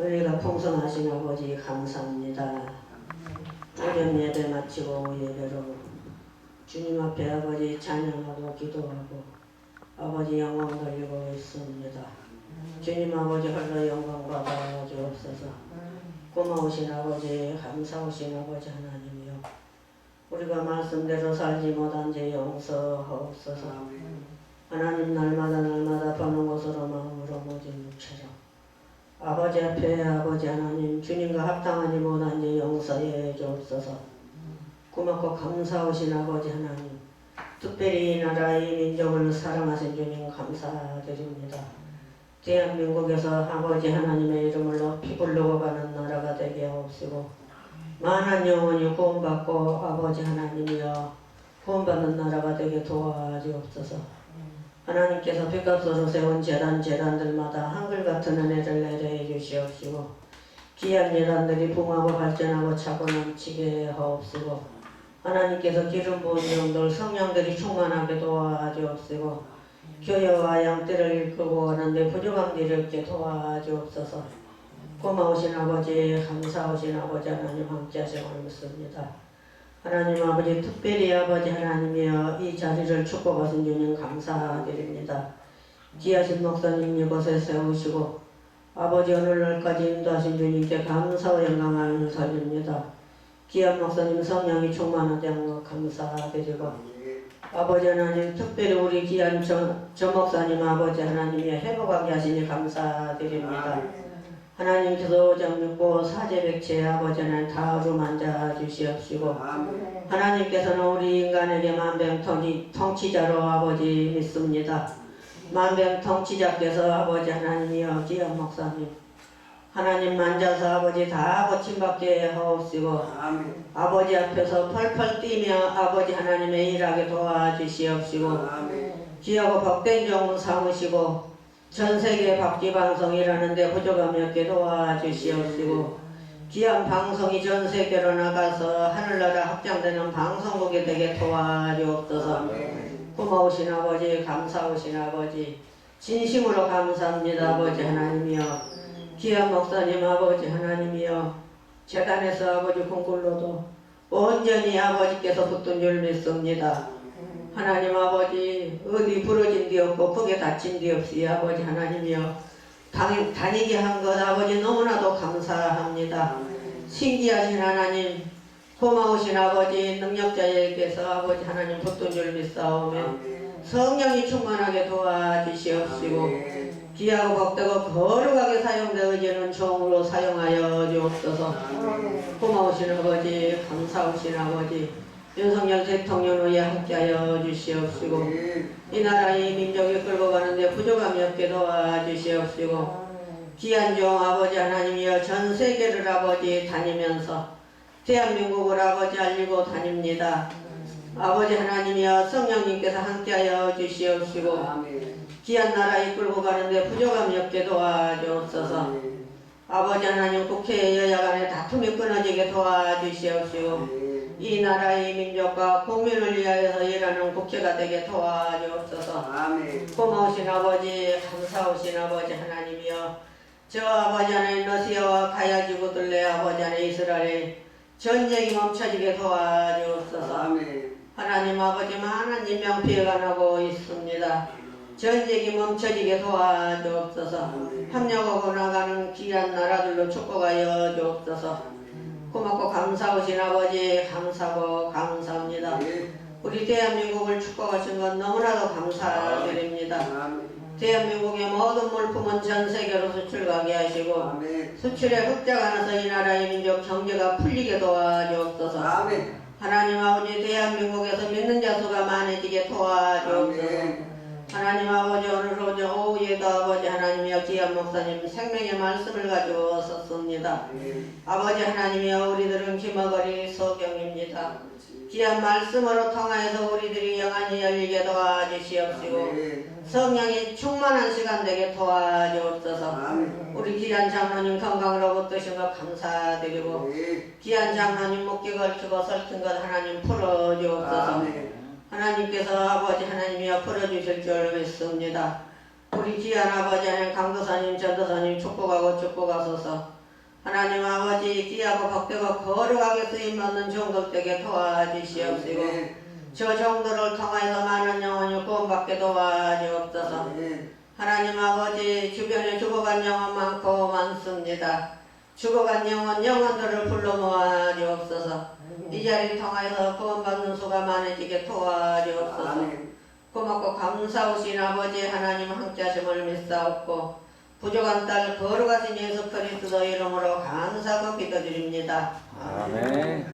은혜가 풍성하신 아버지 감사합니다. 오전 예배 마치고 예배로 주님 앞에 아버지 찬양하고 기도하고 아버지 영광 돌리고 있습니다. 주님 아버지 홀로 영광 받아 주옵소서. 고마우신 아버지 감사하신 아버지 하나님이요. 우리가 말씀대로 살지 못한 죄 용서하옵소서. 하나님 날마다 날마다 버는 곳으로 마음으로 모진 육체로 아버지 앞에 아버지 하나님 주님과 합당하지 못한 죄 용서해 주옵소서. 고맙고 감사하신 아버지 하나님 특별히 이 나라 이 민족을 사랑하신 주님 감사드립니다. 대한민국에서 아버지 하나님의 이름을 높이 부르고 가는 나라가 되게 하옵시고 만한 영혼이 구원받고 아버지 하나님이여 구원받는 나라가 되게 도와주옵소서 하나님께서 빛값으로 세운 재단 재단들마다 한글 같은 은혜를 내려해 주시옵시고 귀한 재단들이 붕하고 발전하고 차고 넘치게 하옵시고 하나님께서 기름 부은 영들 성령들이 충만하게 도와주옵시고 교회와 양떼를 이끌고 가는데 부족함들이 없게 도와주옵소서 고마우신 아버지 감사하신 아버지 하나님 함께 하심을 믿습니다. 하나님 아버지 특별히 아버지 하나님이여 이 자리를 축복하신 주님 감사드립니다. 귀하신 목사님 이곳에 세우시고 아버지 오늘날까지 인도하신 주님께 감사와 영광을 돌립니다. 귀한 목사님 성령이 것 감사드리고 아버지 하나님 특별히 우리 귀한 저, 저 목사님 아버지 하나님이 회복하게 하시니 감사드립니다. 하나님께서 믿고 사제백체 아버지 하나님 다루 만져 주시옵시고 하나님께서는 우리 인간에게 만병통치 통치자로 아버지 믿습니다. 만병통치자께서 아버지 하나님이여 귀한 목사님 하나님 만져서 아버지 다 고침받게 하옵시고 아버지 앞에서 펄펄 뛰며 아버지 하나님의 일하게 도와주시옵시고 귀하고 복된 종을 삼으시고 전 세계 박쥐 방송이라는데 부족함이 없게 도와주시옵시고 귀한 방송이 전 세계로 나가서 하늘나라 확장되는 방송국이 되게 도와주옵소서. 고마우신 아버지 감사하신 아버지 진심으로 감사합니다 아버지 하나님이여. 귀한 목사님 아버지 하나님이여. 재단에서 아버지 공굴로도 온전히 아버지께서 붙든 줄 믿습니다 하나님 아버지 어디 부러진 데 없고 크게 다친 데 없이 아버지 하나님이여 당, 다니게 한 것 아버지 너무나도 감사합니다. 신기하신 하나님 고마우신 아버지 능력자에게서 아버지 하나님 붙든 줄 믿사오며 성령이 충만하게 도와주시옵시고 귀하고 복되고 거룩하게 사용되어지는 종으로 사용하여 주옵소서. 고마우신 아버지 감사하신 아버지 윤석열 대통령 후에 함께하여 주시옵시고 이 나라의 민족이 끌고 가는데 부족함이 없게 도와주시옵시고 귀한 종 아버지 하나님이여 전 세계를 아버지 다니면서 대한민국을 아버지 알리고 다닙니다. 아버지 하나님이여 성령님께서 함께하여 주시옵시고 귀한 나라 이끌고 가는데 부족함이 없게 도와주옵소서. 아버지 하나님 국회 여야 간에 다툼이 끊어지게 도와주시옵시고 이 나라의 민족과 국민을 위하여서 일하는 국회가 되게 도와주옵소서. 고마우신 아버지 감사하신 아버지 하나님이여. 저 아버지 하나님 러시아와 가야지구들레 아버지 하나님 이스라엘 전쟁이 멈춰지게 도와주옵소서. 하나님 아버지 많은 인명 피해가 나고 있습니다. 전쟁이 멈춰지게 도와주옵소서. 협력하고 나가는 귀한 나라들로 축복하여 주옵소서 고맙고 감사하신 아버지 감사하고 감사합니다. 우리 대한민국을 축복하신 것 너무나도 감사드립니다. 대한민국의 모든 물품은 전 세계로 수출 가게 하시고 수출에 흑자가 나서 이 나라의 민족 경제가 풀리게 도와주옵소서. 하나님 아버지 대한민국에서 믿는 자수가 많아지게 도와주옵소서 하나님 아버지 오늘 오전 오후에도 아버지 하나님이여 생명의 말씀을 가지고 섰습니다. 아버지 하나님이여 우리들은 김어거리 소경입니다. 귀한 말씀으로 통하여서 우리들이 영안이 열리게 도와주시옵시고 성령이 충만한 시간 되게 도와주옵소서. 우리 귀한 장로님 건강으로 붙드신 것 감사드리고 귀한 장로님 목기 걸치고 설킨 것 하나님 풀어주옵소서. 하나님께서 아버지 하나님이여 풀어주실 줄 믿습니다 우리 귀한 아버지 하나님 강도사님 전도사님 축복하고 축복하소서. 하나님 아버지 귀하고 복되고 거룩하게 쓰임받는 종들에게 도와주시옵시고 저 정도를 통하여서 많은 영혼이 구원받게 도와주옵소서. 하나님 아버지 주변에 죽어간 영혼 많고 많습니다. 죽어간 영혼 영혼들을 불러 모아 주옵소서. 이 자리를 통하여서 구원받는 수가 많아지게 도와주옵소서 고맙고 감사하신 아버지 하나님 함께 하심을 믿사옵고 부족한 딸 거룩하신 예수 그리스도 이름으로 감사하고 기도드립니다 아멘.